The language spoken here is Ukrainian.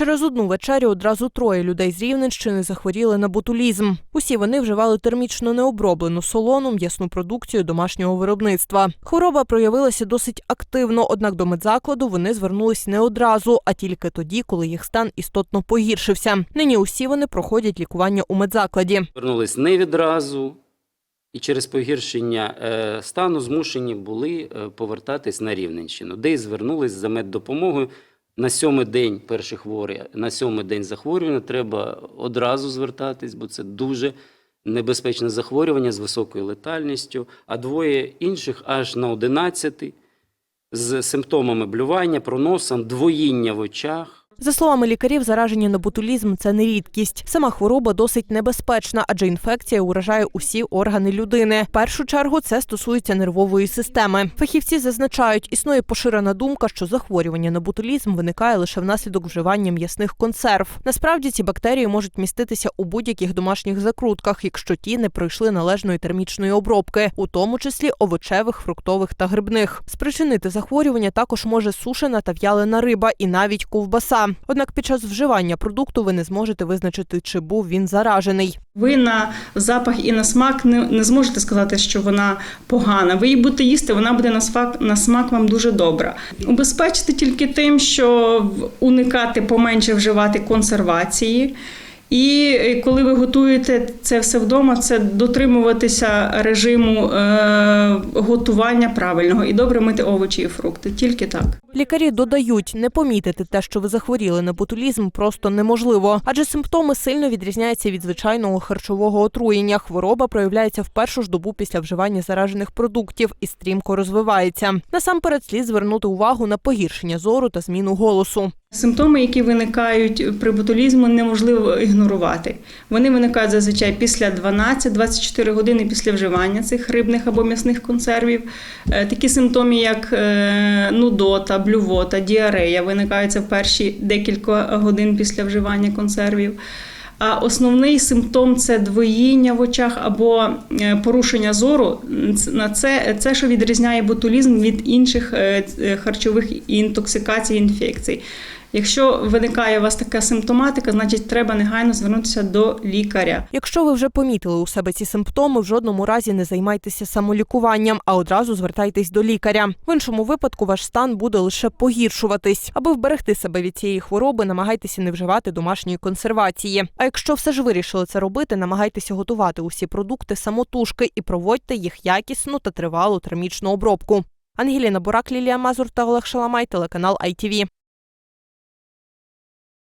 Через одну вечерю одразу троє людей з Рівненщини захворіли на ботулізм. Усі вони вживали термічно необроблену солону м'ясну продукцію домашнього виробництва. Хвороба проявилася досить активно, однак до медзакладу вони звернулись не одразу, а тільки тоді, коли їх стан істотно погіршився. Нині усі вони проходять лікування у медзакладі. Вернулись не відразу, і через погіршення е, стану змушені були е, повертатись на Рівненщину, де й звернулись за меддопомогою. На сьомий день перші хворі, на сьомий день захворювання треба одразу звертатись, бо це дуже небезпечне захворювання з високою летальністю, а двоє інших аж на одинадцятий з симптомами блювання, проносом, двоїння в очах. За словами лікарів, зараження на ботулізм це не рідкість. Сама хвороба досить небезпечна, адже інфекція уражає усі органи людини. В першу чергу це стосується нервової системи. Фахівці зазначають, існує поширена думка, що захворювання на ботулізм виникає лише внаслідок вживання м'ясних консерв. Насправді ці бактерії можуть міститися у будь-яких домашніх закрутках, якщо ті не пройшли належної термічної обробки, у тому числі овочевих, фруктових та грибних. Спричинити захворювання також може сушена та в'ялена риба і навіть ковбаса. Однак під час вживання продукту ви не зможете визначити, чи був він заражений. Ви на запах і на смак не, не зможете сказати, що вона погана. Ви її будете їсти, вона буде на смак, на смак вам дуже добра. Убезпечити тільки тим, що уникати поменше вживати консервації. І е, коли ви готуєте це все вдома, це дотримуватися режиму е, готування правильного і добре мити овочі і фрукти. Тільки так. Лікарі додають, не помітити те, що ви захворіли на ботулізм, просто неможливо, адже симптоми сильно відрізняються від звичайного харчового отруєння. Хвороба проявляється в першу ж добу після вживання заражених продуктів і стрімко розвивається. Насамперед слід звернути увагу на погіршення зору та зміну голосу. Симптоми, які виникають при ботулізму, неможливо ігнорувати. Вони виникають зазвичай після 12-24 години після вживання цих рибних або м'ясних консервів. Е, Такі симптоми, як е, нудота, блювота, діарея, виникаються в перші декілька годин після вживання консервів. А основний симптом це двоїння в очах або е, порушення зору. На це, це що відрізняє ботулізм від інших харчових інтоксикацій, інфекцій. Якщо виникає у вас така симптоматика, значить треба негайно звернутися до лікаря. Якщо ви вже помітили у себе ці симптоми, в жодному разі не займайтеся самолікуванням, а одразу звертайтесь до лікаря. В іншому випадку ваш стан буде лише погіршуватись. Аби вберегти себе від цієї хвороби, намагайтеся не вживати домашньої консервації. А якщо все ж вирішили це робити, намагайтеся готувати усі продукти самотужки і проводьте їх якісну та тривалу термічну обробку. Ангеліна Бурак, Лілія Мазур та Олег Шаламай, телеканал ITV.